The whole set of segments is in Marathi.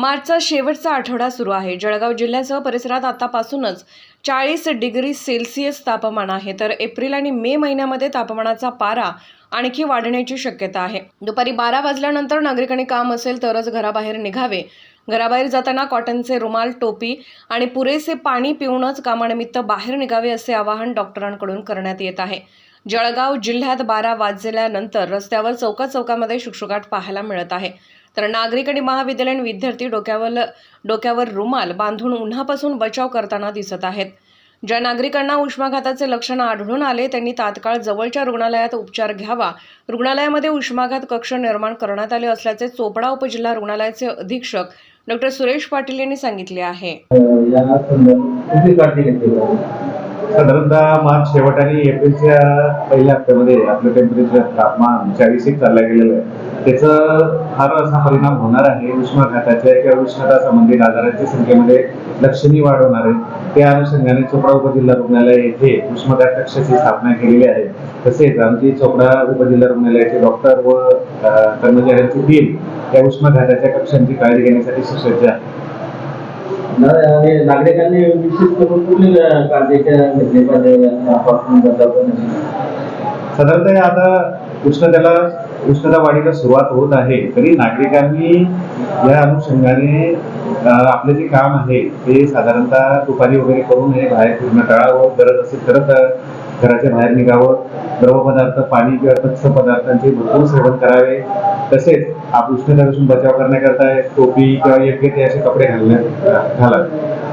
मार्चचा शेवटचा आठवडा सुरू आहे. जळगाव जिल्ह्यासह परिसरात आतापासूनच चाळीस डिग्री सेल्सिअस तापमान आहे. तर एप्रिल आणि मे महिन्यामध्ये तापमानाचा पारा आणखी वाढण्याची शक्यता आहे. दुपारी बारा वाजल्यानंतर नागरिकांनी काम असेल तरच घराबाहेर निघावे. घराबाहेर जाताना कॉटनचे रुमाल टोपी आणि पुरेसे पाणी पिऊनच कामानिमित्त बाहेर निघावे असे आवाहन डॉक्टरांकडून करण्यात येत आहे. जळगाव जिल्ह्यात बारा वाजल्यानंतर रस्त्यावर चौका चौकामध्ये शुकशुकाट पाहायला मिळत आहे. तर नागरिक आणि महाविद्यालयीन विद्यार्थी डोक्यावर डोक्यावर रुमाल बांधून उन्हापासून बचाव करताना दिसत आहेत. ज्या नागरिकांना उष्माघाताचे लक्षण आढळून आले त्यांनी तात्काळ जवळच्या रुग्णालयात उपचार घ्यावा. रुग्णालयामध्ये उष्माघात कक्ष निर्माण करण्यात आले असल्याचे चोपडा उपजिल्हा रुग्णालयाचे अधीक्षक डॉक्टर सुरेश पाटील यांनी सांगितले आहे. साधारणतः मार्च शेवट आणि एप्रिलच्या पहिल्या हप्त्यामध्ये आपलं टेम्परेचर तापमान चाळीस एक चाललं गेलेलं आहे. त्याचं फार असा परिणाम होणार आहे. उष्माघाताच्या किंवा उष्णता संबंधित आजारांच्या संख्येमध्ये लक्षणीय वाढ होणार आहे. त्या अनुषंगाने चोपडा उपजिल्हा रुग्णालय येथे उष्माघात कक्षाची स्थापना केलेली आहे. तसेच आमची चोपडा उपजिल्हा रुग्णालयाचे डॉक्टर व कर्मचाऱ्यांची टीम या उष्माघाताच्या कक्षांची काळजी घेण्यासाठी सुसज्ज आहे नागरिकांनी विशेष करून कुठली घेतली पाहिजे करण्यासाठी साधारणतः आता उष्णतेला उष्णता वाढीला सुरुवात होत आहे तरी नागरिकांनी या अनुषंगाने अं, आपले जे काम आहे ते साधारणतः दुपारी वगैरे करून हे बाहेर फिरणं टाळावं गरज असेल तरच घराच्या बाहेर निघावं. द्रव पदार्थ पाणी किंवा तत्स पदार्थांचे भरपूर सेवन करावे. तसेच आप उष्णतेपासून बचाव करण्याकरता टोपी किंवा योग्य ते असे कपडे घालण्यात घालावे.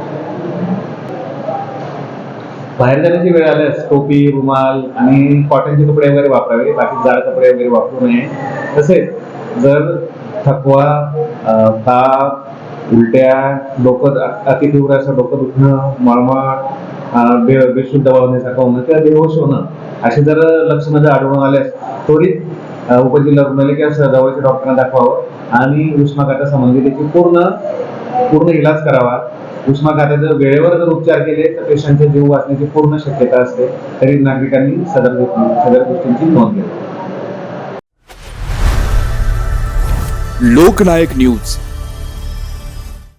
बाहेर जाण्याची वेळ आल्यास टोपी रुमाल आणि कॉटनचे कपडे वगैरे वापरावे बाकी जाड कपडे वगैरे वापरू नये. तसेच जर थकवा ताप उलट्या डोकं अतितीव्र असं डोकं दुखणं मळमळ बे बेशुद्ध वाहण्यासारखं होणं किंवा बेहोश होणं असे जर लक्षणं जर आढळून आल्यास त्वरित उपजिल्हा रुग्णालय किंवा जवळच्या डॉक्टरांना दाखवावं आणि उष्माघाटा संबंधी त्याची पूर्ण पूर्ण इलाज करावा. उष्माघाताचे वेळेवर जर उपचार केले तर पेशंटचे जीव वाचण्याची पूर्ण शक्यता असते. तरी नागरिकांनी सदर गोष्टी- सदर गोष्टींची नोंद घ्यावी. लोकनायक न्यूज.